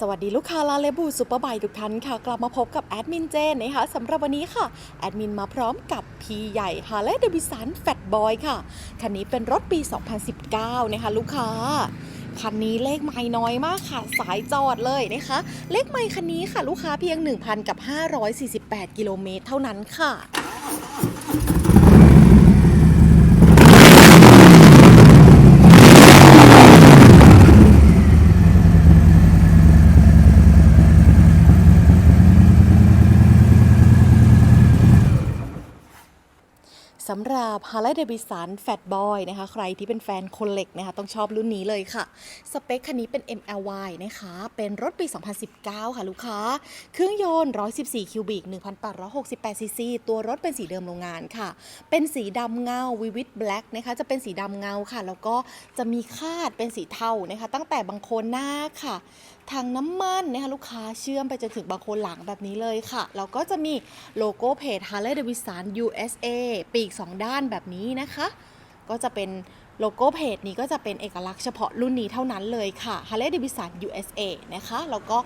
สวัสดีลูกค้าลาเลบูซูเปอร์ไบทุกท่านค่ะ กลับมาพบกับแอดมินเจนนะคะสำหรับวันนี้ค่ะ แอดมินมาพร้อมกับพีใหญ่ฮาร์เลย์เดวิสันแฟตบอยค่ะ คันนี้เป็นรถปี 2019 นะคะลูกค้า คันนี้เลขไม่น้อยมากค่ะ สายจอดเลยนะคะ เลขไม่คันนี้ค่ะลูกค้าเพียง 1,000 กับ 548 กิโลเมตรเท่านั้นค่ะ สำหรับ Harley Davidson Fat Boy นะคะ ใครที่เป็นแฟนคนเหล็กนะคะ ต้องชอบรุ่นนี้เลยค่ะ สเปคคันนี้เป็น MLY นะคะ เป็นรถปี 2019 ค่ะลูกค้า เครื่องยนต์ 114 คิวบิก 1,868 ซีซี ตัวรถเป็นสีเดิมโรงงานค่ะ เป็นสีดำเงา Vivid Black นะคะ จะเป็นสีดำเงาค่ะ แล้วก็จะมีคาดเป็นสีเทานะคะ ตั้งแต่บังโคนหน้าค่ะทางน้ำมันนะคะลูกค้าเชื่อมไปจนถึงบางโคนหลังแบบนี้เลยค่ะ แล้วก็จะมีโลโก้เพจ Harley Davidson USA ปีก2 ด้านแบบนี้นะคะ ก็จะเป็น โลโก้เพจนี้ก็จะเป็นเอกลักษณ์เฉพาะรุ่นนี้เท่านั้นเลยค่ะ Harley Davidson USA นะคะ แล้วก็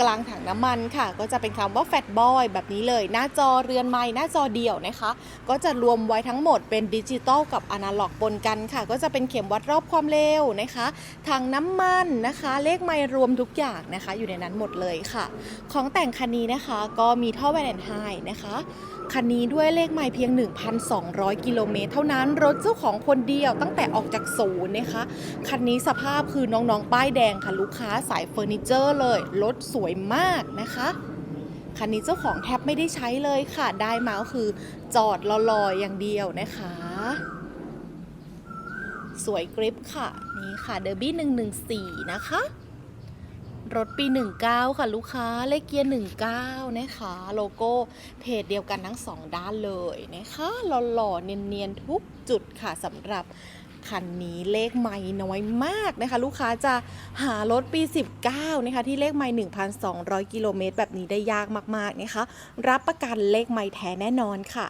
กลางถังน้ำมันค่ะ ก็จะเป็นคำว่า Fat Boy แบบนี้เลย หน้าจอเรือนไม้หน้าจอเดี่ยวนะคะ ก็จะรวมไว้ทั้งหมดเป็นดิจิตอลกับอนาล็อกปนกันค่ะ ก็จะเป็นเข็มวัดรอบความเร็วนะคะถังน้ำมันนะคะ เลขไมล์รวมทุกอย่างนะคะ อยู่ในนั้นหมดเลยค่ะ ของแต่งคันนี้นะคะก็มีท่อแวนแอนไฮนะคะคันนี้ด้วยเลขไมล์เพียง 1,200 กิโลเมตรเท่านั้นรถเจ้าของคนเดียวตั้งแต่ออกจากศูนย์นะคะ คันนี้สภาพคือน้องๆ ป้ายแดงค่ะลูกค้าสายเฟอร์นิเจอร์เลย รถสวยมากนะคะ คันนี้เจ้าของแทบไม่ได้ใช้เลยค่ะ ได้มาก็คือจอดรอๆอย่างเดียวนะคะ สวยกริปค่ะ นี่ค่ะเดอร์บี้114 นะคะ รถปี 19 ค่ะลูกค้าเลขเกียร์ 19 นะคะ โลโก้เพจเดียวกันทั้งสองด้านเลยนะคะหล่อๆเนียนๆ ทุกจุดค่ะสำหรับคันนี้เลขไม่น้อยมากนะคะ ลูกค้าจะหารถปี 19 นะคะ ที่เลขไม่1,200 กิโลเมตรแบบนี้ได้ยากมากๆนะคะ รับประกันเลขไม่แท้แน่นอนค่ะ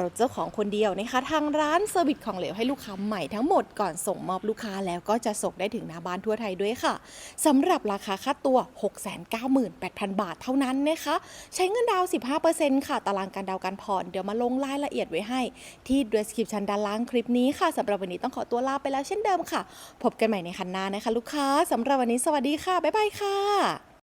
รถเจ้าของคนเดียวนะคะ ทางร้านเซอร์วิสของเหลวให้ลูกค้าใหม่ทั้งหมดก่อนส่งมอบลูกค้าแล้วก็จะส่งได้ถึงหน้าบ้านทั่วไทยด้วยค่ะสำหรับราคาค่าตัว 698,000 บาทเท่านั้นนะคะ ใช้เงินดาวน์15%ค่ะ ตารางการดาวน์การผ่อนเดี๋ยวมาลงรายละเอียดไว้ให้ ที่ description ด้านล่างคลิปนี้ค่ะสำหรับวันนี้ต้องขอตัวลาไปแล้วเช่นเดิมค่ะ พบกันใหม่ในคันหน้านะคะ ลูกค้าสำหรับวันนี้สวัสดีค่ะบ๊ายบายค่ะ